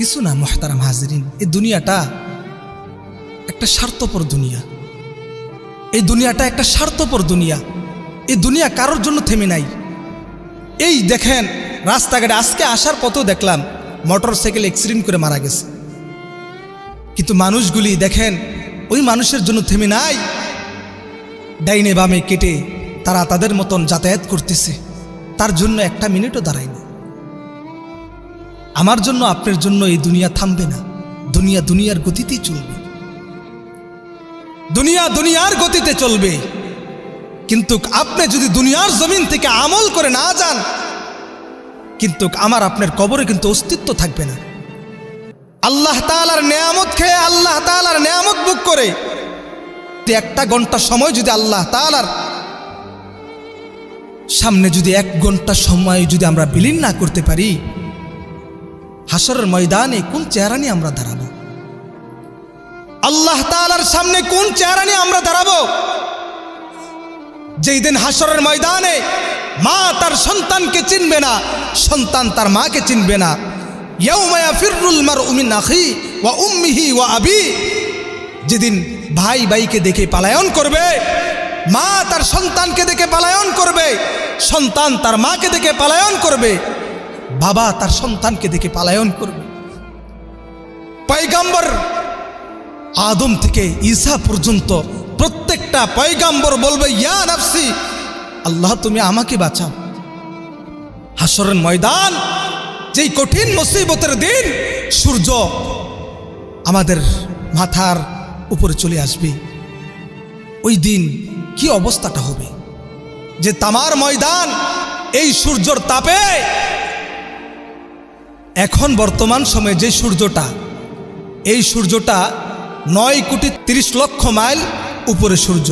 কিছু না, মোহতারাম হাজরিন। এই দুনিয়াটা একটা স্বার্থপর দুনিয়া। এই দুনিয়াটা একটা স্বার্থপর দুনিয়া। এই দুনিয়া কারোর জন্য থেমে নাই। এই দেখেন, রাস্তাঘাটে আজকে আসার পথও দেখলাম মোটর সাইকেল অ্যাক্সিডেন্ট করে মারা গেছে। কিন্তু মানুষগুলি দেখেন, ওই মানুষের জন্য থেমে নাই। ডাইনে বামে কেটে তারা তাদের মতন যাতায়াত করতেছে। তার জন্য একটা মিনিটও দাঁড়ায়নি। আমার জন্য আপনার জন্য এই দুনিয়া থামবে না। দুনিয়া দুনিয়ার গতিতেই চলবে। দুনিয়া দুনিয়ার গতিতে চলবে। কিন্তু আপনি যদি দুনিয়ার জমিন থেকে আমল করে না যান, কিন্তু আমার আপনার কবরে কিন্তু অস্তিত্ব থাকবে না। আল্লাহ তালার নেয়ামত খেয়ে আল্লাহ তালার নেয়ামত বুক করে একটা ঘণ্টা সময় যদি আল্লাহ তালার সামনে যদি এক ঘণ্টা সময় যদি আমরা বিলীন না করতে পারি হাসরের ময়দানে কোন চেহারা নিয়ে আমরা দাঁড়াবো? আল্লাহ তালার সামনে কোন চেহারা নিয়ে আমরা দাঁড়াবো? যেই দিন হাসরের ময়দানে মা তার সন্তানকে চিনবে না, সন্তান তার মাকে চিনবে না। যেদিন ভাই ভাইকে দেখে পালায়ন করবে, মা তার সন্তানকে দেখে পালায়ন করবে, সন্তান তার মাকে দেখে পালায়ন করবে বাবা তার সন্তানকে দেখে পালায়ন করবে। পয়গাম্বর আদম থেকে ঈসা পর্যন্ত প্রত্যেকটা পয়গাম্বর বলবে, ইয়া নাফসি, আল্লাহ তুমি আমাকে বাঁচাও। হাসরের ময়দান, যেই কঠিন মুসিবতের দিন, সূর্য আমাদের মাথার উপরে চলে আসবে। ওই দিন কি অবস্থাটা হবে? যে তামার ময়দান, এই সূর্যর তাপে এখন বর্তমান সময়ে যে সূর্যটা এই সূর্যটা নয় কোটি তিরিশ লক্ষ মাইল উপরে সূর্য।